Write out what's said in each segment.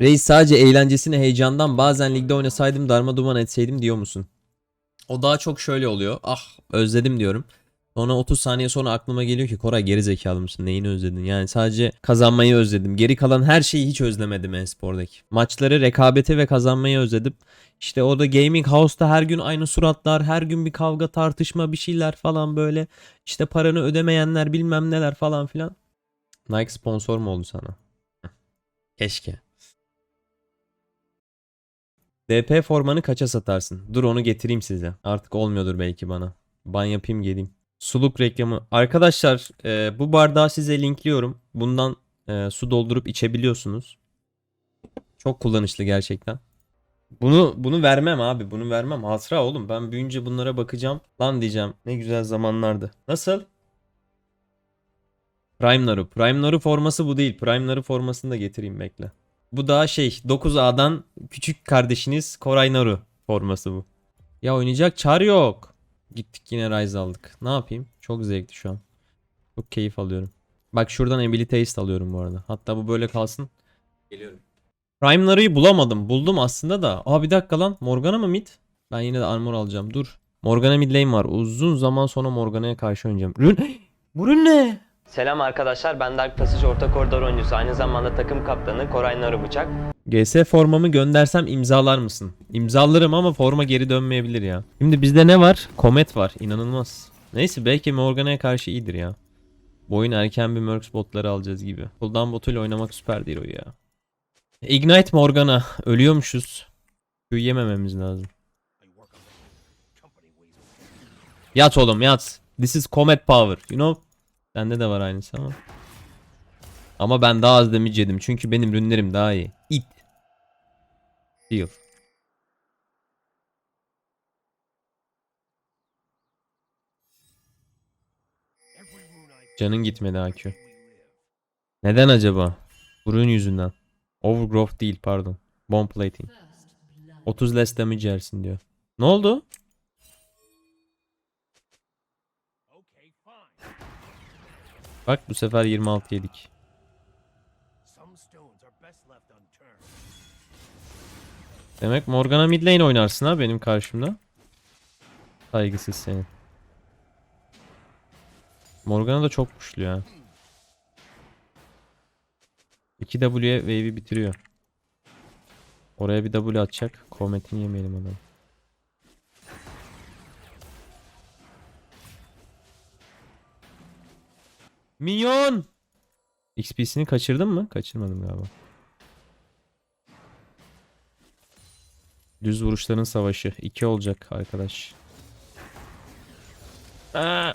Reis sadece eğlencesine heyecandan bazen ligde oynasaydım darma duman etseydim diyor musun? O daha çok şöyle oluyor. Ah özledim diyorum. Sonra 30 saniye sonra aklıma geliyor ki Koray geri zekalı mısın? Neyini özledin? Yani sadece kazanmayı özledim. Geri kalan her şeyi hiç özlemedim e-spordaki. Maçları, rekabeti ve kazanmayı özledim. İşte o da Gaming House'ta her gün aynı suratlar, her gün bir kavga, tartışma, bir şeyler falan böyle. İşte paranı ödemeyenler bilmem neler falan filan. Nike sponsor mu oldu sana? Keşke. DP formanı kaça satarsın? Dur onu getireyim size. Artık olmuyordur belki bana. Ban yapayım geleyim. Suluk reklamı. Arkadaşlar e, bu bardağı size linkliyorum. Bundan e, su doldurup içebiliyorsunuz. Çok kullanışlı gerçekten. Bunu bunu vermem abi. Bunu vermem. Hatıra oğlum. Ben büyünce bunlara bakacağım. Lan diyeceğim. Ne güzel zamanlardı. Nasıl? Prime Naru. Prime Naru forması bu değil. Prime Naru formasını da getireyim bekle. Bu daha şey 9A'dan küçük kardeşiniz Koray Naru forması bu. Ya oynayacak çar yok. Gittik yine Rise aldık. Ne yapayım? Çok zevkli şu an. Çok keyif alıyorum. Bak şuradan Ability Taste alıyorum bu arada. Hatta bu böyle kalsın. Geliyorum. Prime Naru'yu bulamadım. Buldum aslında da. Aa bir dakika lan. Morgana mı mid? Ben yine de armor alacağım. Dur. Morgana mid lane var. Uzun zaman sonra Morgana'ya karşı oynayacağım. Rün... Bu rün ne? Selam arkadaşlar ben Dark Passage orta koridor oyuncusu aynı zamanda takım kaptanı Koray Naru Bıçak. GS formamı göndersem imzalar mısın? İmzalarım ama forma geri dönmeyebilir ya. Şimdi bizde ne var? Komet var. İnanılmaz. Neyse belki Morgana'ya karşı iyidir ya. Bu oyun erken bir Mercs botları alacağız gibi. Cooldown botuyla oynamak süper değil o ya. Ignite Morgana. Ölüyormuşuz. Q yemememiz lazım. Yat oğlum yat. This is Comet Power. You know? Bende de var aynısı ama. Ama ben daha az damage yedim. Çünkü benim rünlerim daha iyi. It. Heal. Canın gitmedi AQ. Neden acaba? Burun yüzünden. Overgrowth değil pardon. Bomb plating. 30 less damage yersin diyor. Ne oldu? Bak bu sefer 26 yedik. Demek Morgana mid lane oynarsın ha benim karşımda. Saygısız senin. Morgana da çok güçlü ya. 2W'ye wave'i bitiriyor. Oraya bir W atacak. Kometini yemeyelim adamı. Minyon! XP'sini kaçırdın mı? Kaçırmadım galiba. Düz vuruşların savaşı. 2 olacak arkadaş. Aa!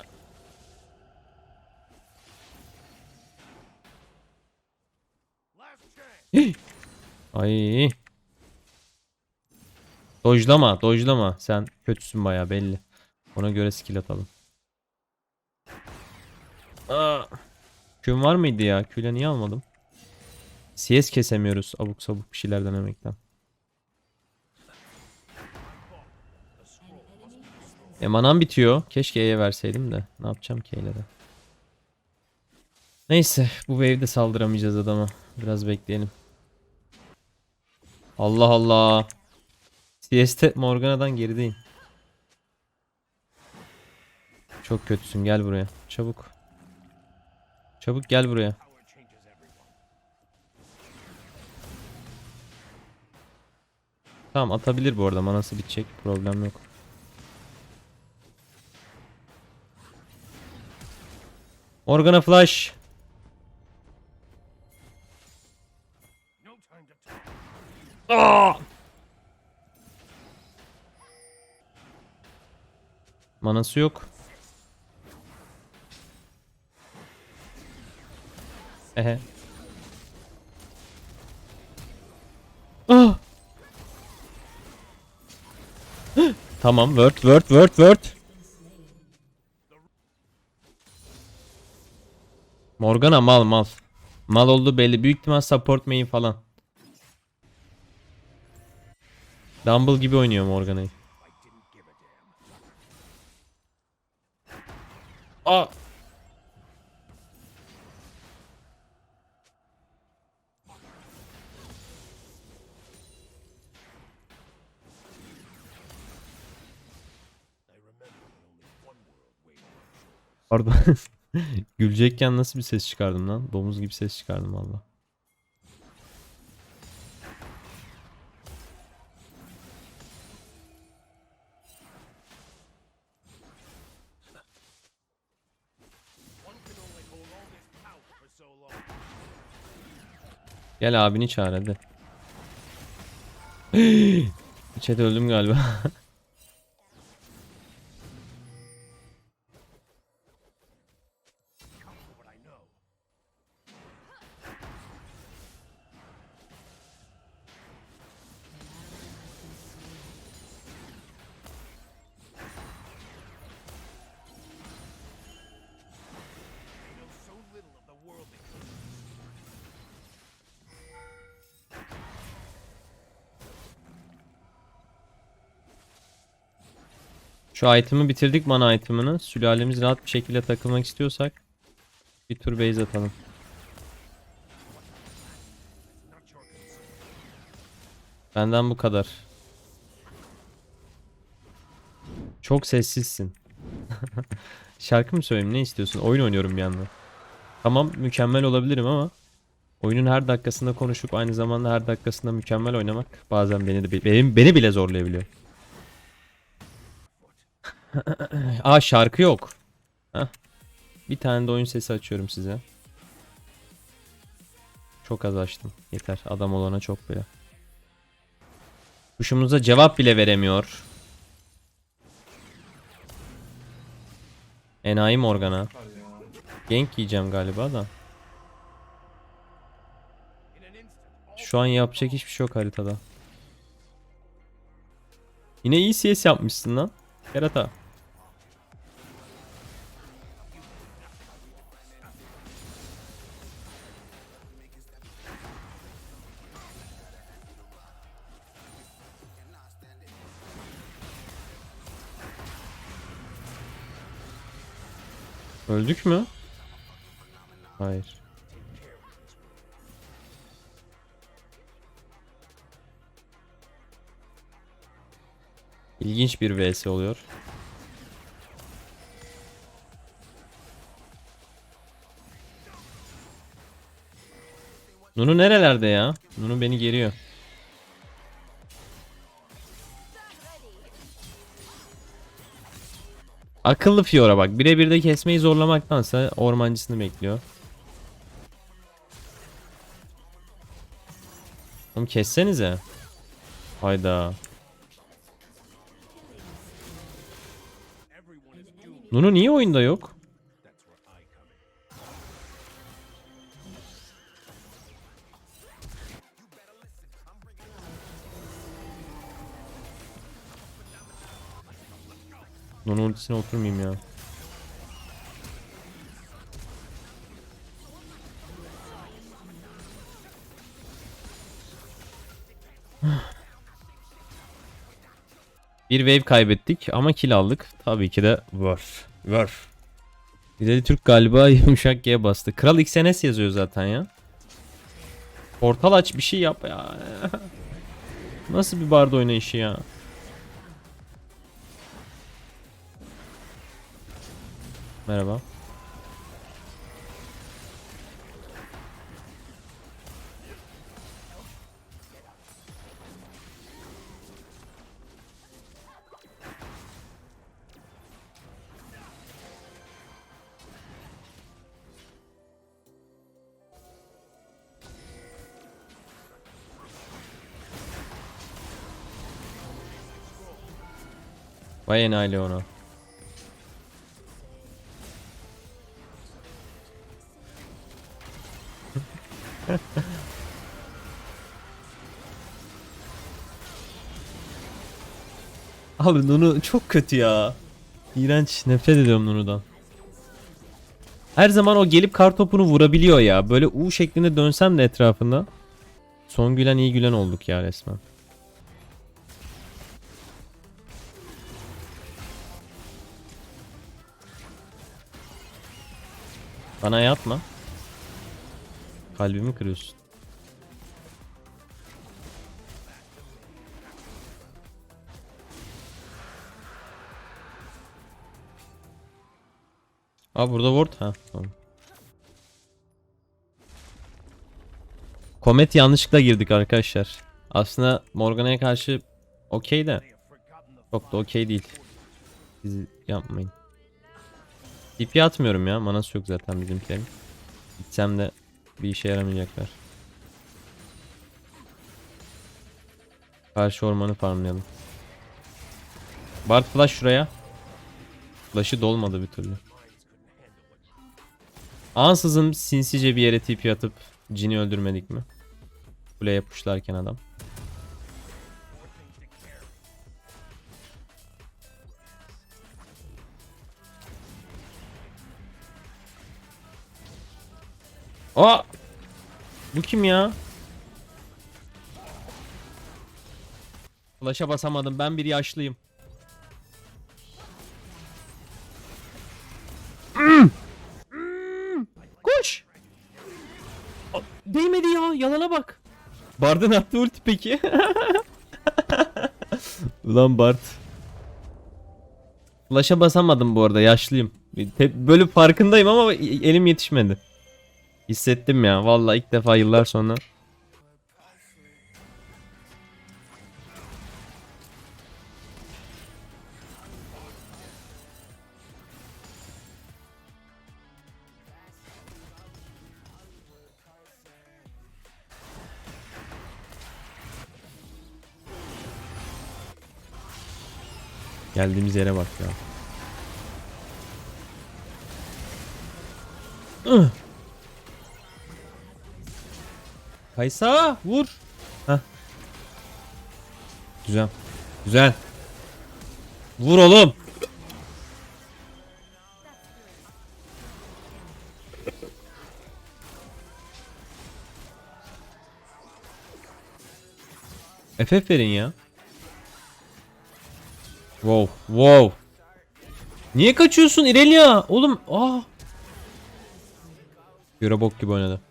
Ay. Dojlama, dojlama. Sen kötüsün baya belli. Ona göre skill atalım. Aa. Q'm var mıydı ya? Q'yle niye almadım? CS kesemiyoruz abuk sabuk bir şeyler denemekten. E manam bitiyor. Keşke E'ye verseydim de. Ne yapacağım ki de. Neyse bu wave'de saldıramayacağız adama. Biraz bekleyelim. Allah Allah. CS'te Morgana'dan gerideyim. Çok kötüsün gel buraya. Çabuk. Çabuk gel buraya. Tamam atabilir bu arada. Manası bitecek. Problem yok. Morgana Flash. Aa! Manası yok. Ehe. Ah! tamam, word, word, word, word. Morgana mal mal. Mal oldu belli. Büyük ihtimal support main falan. Dumble gibi oynuyor Morgana'yı. Aa. Pardon. Gülecekken nasıl bir ses çıkardım lan? Domuz gibi ses çıkardım valla. Gel abini çağır hadi. Chat öldüm galiba. Şu item'ı bitirdik mana item'ını. Sülalemiz rahat bir şekilde takılmak istiyorsak bir tur base atalım. Benden bu kadar. Çok sessizsin. Şarkı mı söyleyeyim ne istiyorsun? Oyun oynuyorum bir yandan. Tamam mükemmel olabilirim ama oyunun her dakikasında konuşup aynı zamanda her dakikasında mükemmel oynamak bazen beni de benim beni bile zorlayabiliyor. Aa şarkı yok. Heh. Bir tane de oyun sesi açıyorum size. Çok az açtım. Yeter. Adam olana çok bile. Kuşumuza cevap bile veremiyor. Enayi Morgana. Gank yiyeceğim galiba da. Şu an yapacak hiçbir şey yok haritada. Yine iyi CS yapmışsın lan. Kerata. Öldük mü? Hayır. İlginç bir vs oluyor. Nunu nerelerde ya? Nunu beni geriyor. Akıllı Fiora bak. Birebir de kesmeyi zorlamaktansa ormancısını bekliyor. Oğlum kessenize. Hayda. Nunu niye oyunda yok? Nunu ultisine oturmayayım ya. Bir wave kaybettik ama kill aldık. Tabii ki de var. Var. Güzeli Türk galiba yumuşak G bastı. Kral XNS yazıyor zaten ya. Portal aç bir şey yap ya. Nasıl bir barda oynayışı ya? Merhaba. Vay enayi ona. Abi Nunu çok kötü ya. İğrenç. Nefret ediyorum Nunu'dan. Her zaman o gelip kar topunu vurabiliyor ya. Böyle U şeklinde dönsem de etrafında. Son gülen iyi gülen olduk ya resmen. Bana yatma. Kalbimi kırıyorsun. Aa burada ward. Ha tamam. Komet yanlışlıkla girdik arkadaşlar. Aslında Morgana'ya karşı okey de. Çok da okey değil. Siz yapmayın. TP atmıyorum ya. Manası yok zaten bizimkilerin. Gitsem de bir işe yaramayacaklar. Karşı ormanı farmlayalım. Bart flash şuraya. Flash'ı dolmadı bir türlü. Ansızın sinsice bir yere TP atıp Jin'i öldürmedik mi? Kuleye puşlarken adam. Aa! Bu kim ya? Flash'a basamadım. Ben bir yaşlıyım. Hmm. Koş. Aa, Değmedi ya. Yalana bak. Bard'ın attığı ulti peki. Ulan Bard. Flash'a basamadım bu arada. Yaşlıyım. Böyle farkındayım ama elim yetişmedi. Hissettim ya. Vallahi ilk defa yıllar sonra. Geldiğimiz yere bak ya. Kaysa vur. Heh. Güzel. Güzel. Vur oğlum. FF verin ya. Wow, wow. Niye kaçıyorsun İrelia? Oğlum, ah. Göre bok gibi oynadı.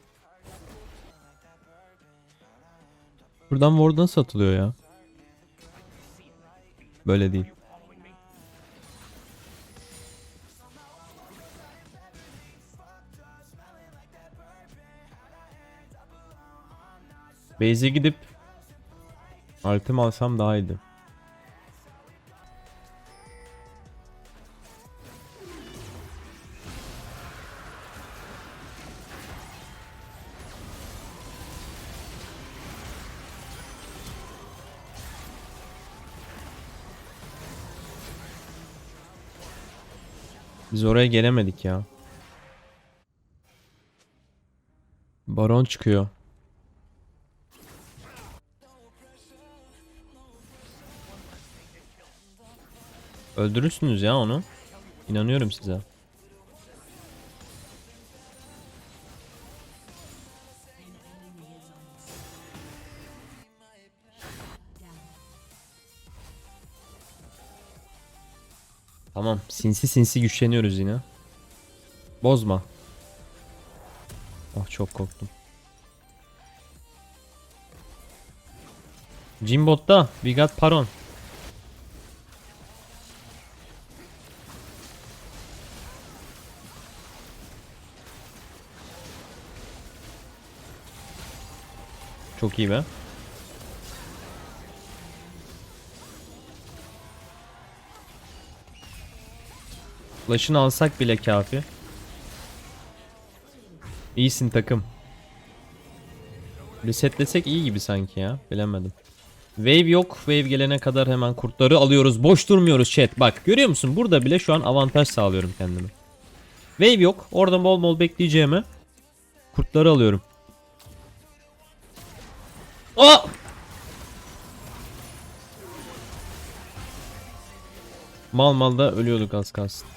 Buradan ward nasıl atılıyor ya? Böyle değil. Base'e gidip Ultim alsam daha iyiydi. Biz oraya gelemedik ya. Baron çıkıyor. Öldürürsünüz ya onu. İnanıyorum size. Tamam. Sinsi sinsi güçleniyoruz yine. Bozma. Ah çok korktum. Jimbot'ta. We got Paron. Çok iyi be. Flash'ını alsak bile kafi. İyisin takım. Resetlesek iyi gibi sanki ya. Bilemedim. Wave yok. Wave gelene kadar hemen kurtları alıyoruz. Boş durmuyoruz chat. Bak görüyor musun? Burada bile şu an avantaj sağlıyorum kendime. Wave yok. Orada bol bol bekleyeceğime kurtları alıyorum. Aa! Mal mal da ölüyorduk az kalsın.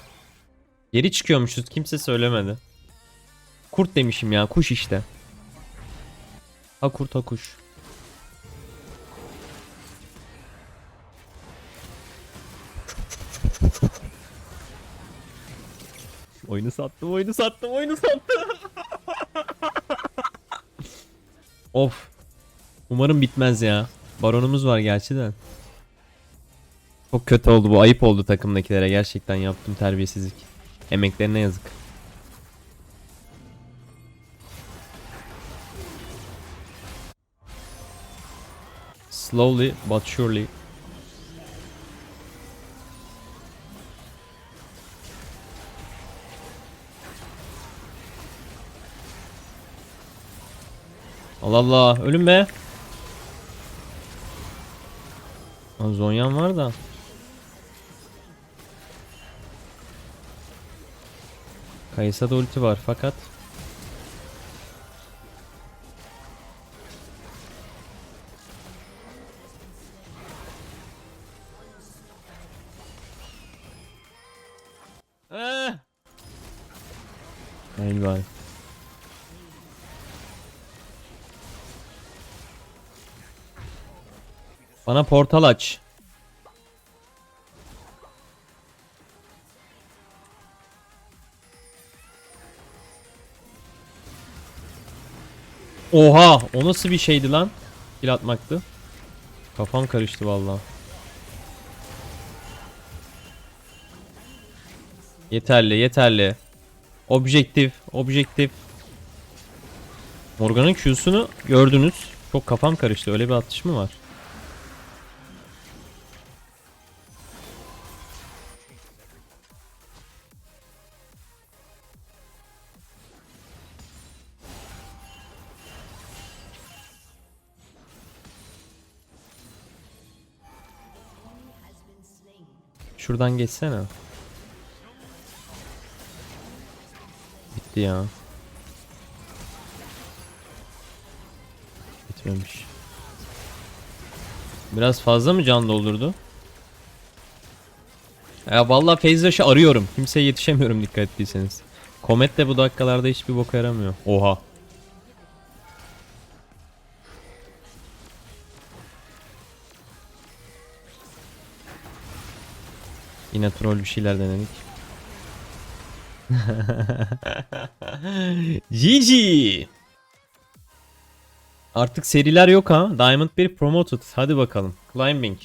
Geri çıkıyormuşuz kimse söylemedi. Kurt demişim ya kuş işte. Ha kurt ha kuş. Oyunu sattım oyunu sattım oyunu sattım. of. Umarım bitmez ya. Baronumuz var gerçi de. Çok kötü oldu bu. Ayıp oldu takımdakilere. Gerçekten yaptım terbiyesizlik. Emeklerine yazık. Slowly but surely. Allah Allah ölüm be. Zonyan var da. Kayısa'da ulti var fakat Eh. Bari. Bana portal aç. Oha, o nasıl bir şeydi lan? Kill atmaktı. Kafam karıştı vallahi. Yeterli, yeterli. Objektif, objektif. Morgan'ın Q'sunu gördünüz. Çok kafam karıştı. Öyle bir atış mı var? Şuradan geçsene. Bitti ya. Bitmemiş. Biraz fazla mı can doldurdu? Ya vallahi rush'ı arıyorum. Kimseye yetişemiyorum dikkat ettiyseniz. Komet de bu dakikalarda hiçbir boka yaramıyor. Oha. Yine troll bir şeyler denedik. GG. Artık seriler yok ha. Diamond 1 promoted. Hadi bakalım. Climbing.